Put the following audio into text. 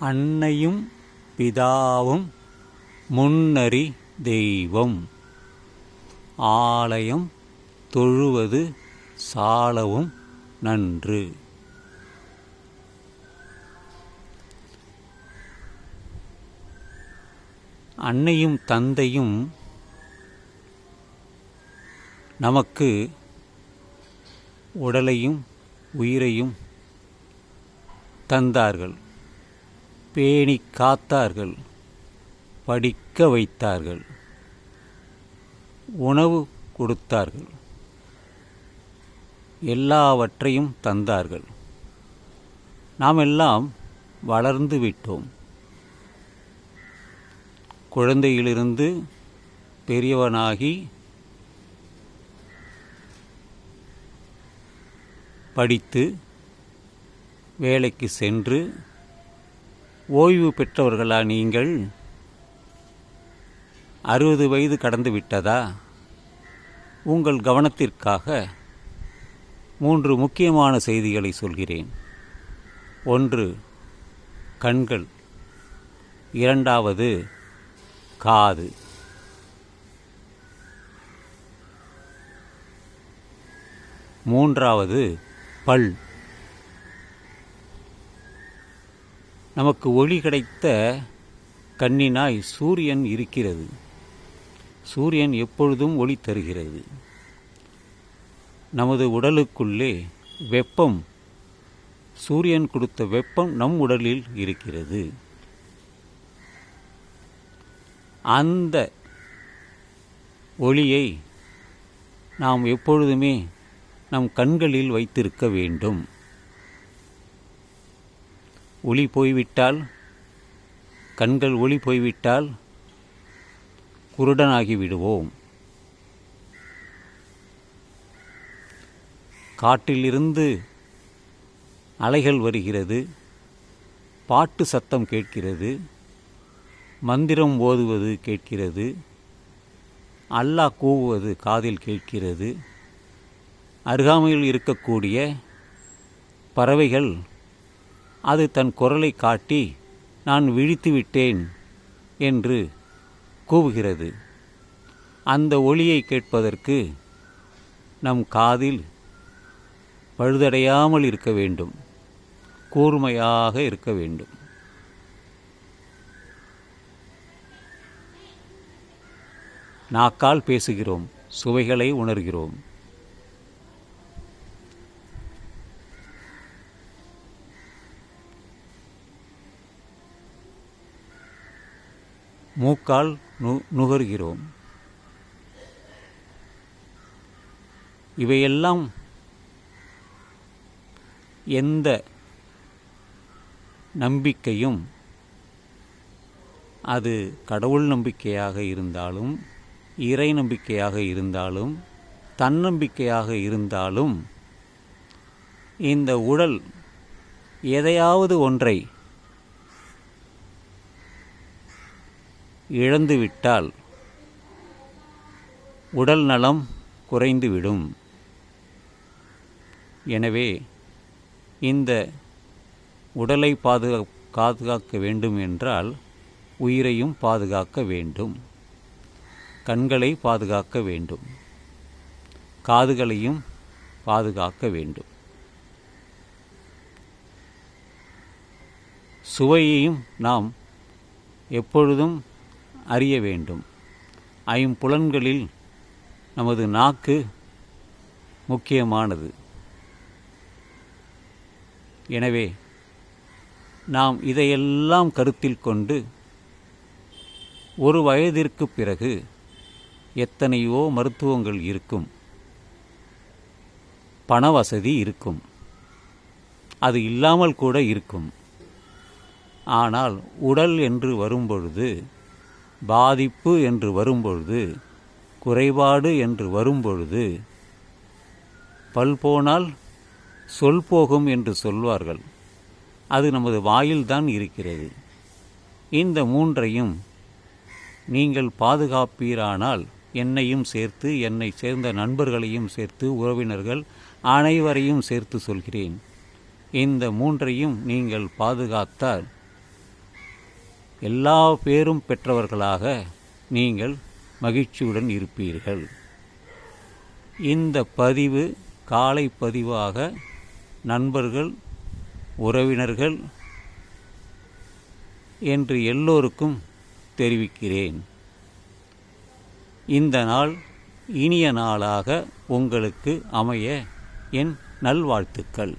அன்னையும் பிதாவும் முன்னறி தெய்வம். ஆலயம் தொழுவது சாலவும் நன்று. அன்னையும் தந்தையும் நமக்கு உடலையும் உயிரையும் தந்தார்கள். பேணி காத்தார்கள் படிக்க வைத்தார்கள் உணவு கொடுத்தார்கள் எல்லாவற்றையும் தந்தார்கள். நாம் எல்லாம் வளர்ந்து விட்டோம். குழந்தையிலிருந்து பெரியவனாகி படித்து வேலைக்கு சென்று ஓய்வு பெற்றவர்களா நீங்கள்? அறுபது வயது கடந்து விட்டதா? உங்கள் கவனத்திற்காக மூன்று முக்கியமான செய்திகளை சொல்கிறேன். ஒன்று கண்கள். இரண்டாவது காது. மூன்றாவது பல். நமக்கு ஒளி கிடைத்த கண்ணினாய் சூரியன் இருக்கிறது. சூரியன் எப்பொழுதும் ஒளி தருகிறது. நமது உடலுக்குள்ளே வெப்பம் சூரியன் கொடுத்த வெப்பம் நம் உடலில் இருக்கிறது. அந்த ஒளியை நாம் எப்பொழுதுமே நம் கண்களில் வைத்திருக்க வேண்டும். ஒளி போய்விட்டால் கண்கள் ஒளி போய்விட்டால் குருடனாகி விடுவோம் காட்டிலிருந்து அலைகள் வருகிறது பாட்டு சத்தம் கேட்கிறது மந்திரம் ஓதுவது கேட்கிறது அல்லாஹ் கூவுவது காதில் கேட்கிறது அருகாமையில் இருக்கக்கூடிய பறவைகள் அது தன் குரலை காட்டி நான் விழித்து விட்டேன் என்று கூவுகிறது. அந்த ஒளியை கேட்பதற்கு நம் காதில் பழுதடையாமல் இருக்க வேண்டும். கூர்மையாக இருக்க வேண்டும். நாக்கால் பேசுகிறோம். சுவைகளை உணர்கிறோம். மூக்கால் நு நுகர்கிறோம். இவையெல்லாம் எந்த நம்பிக்கையும் அது கடவுள் நம்பிக்கையாக இருந்தாலும் இறை நம்பிக்கையாக இருந்தாலும் தன்னம்பிக்கையாக இருந்தாலும் இந்த உடல் எதையாவது ஒன்றை இழந்துவிட்டால் உடல் நலம் குறைந்துவிடும். எனவே இந்த உடலை பாதுகா பாதுகாக்க வேண்டும் என்றால் உயிரையும் பாதுகாக்க வேண்டும். கண்களை பாதுகாக்க வேண்டும். காதுகளையும் பாதுகாக்க வேண்டும். சுவையையும் நாம் எப்பொழுதும் அறிய வேண்டும். ஐம்புலன்களில் நமது நாக்கு முக்கியமானது. எனவே நாம் இதையெல்லாம் கருத்தில் கொண்டு ஒரு வயதிற்கு பிறகு எத்தனையோ மருத்துவங்கள் இருக்கும். பண வசதி இருக்கும். அது இல்லாமல் கூட இருக்கும். ஆனால் உடல் என்று வரும்பொழுது பாதிப்பு என்று வரும்பொழுது குறைபாடு என்று வரும்பொழுது பல் போனால் சொல் போகும் என்று சொல்வார்கள். அது நமது வாயில்தான் இருக்கிறது. இந்த மூன்றையும் நீங்கள் பாதுகாப்பீரானால் என்னையும் சேர்த்து என்னை சேர்ந்த நண்பர்களையும் சேர்த்து உறவினர்கள் அனைவரையும் சேர்த்து சொல்கிறேன். இந்த மூன்றையும் நீங்கள் பாதுகாத்தால் எல்லா பேரும் பெற்றவர்களாக நீங்கள் மகிழ்ச்சியுடன் இருப்பீர்கள். இந்த பதிவு காலை பதிவாக நண்பர்கள் உறவினர்கள் என்று எல்லோருக்கும் தெரிவிக்கிறேன். இந்த நாள் இனிய நாளாக உங்களுக்கு அமைய என் நல்வாழ்த்துக்கள்.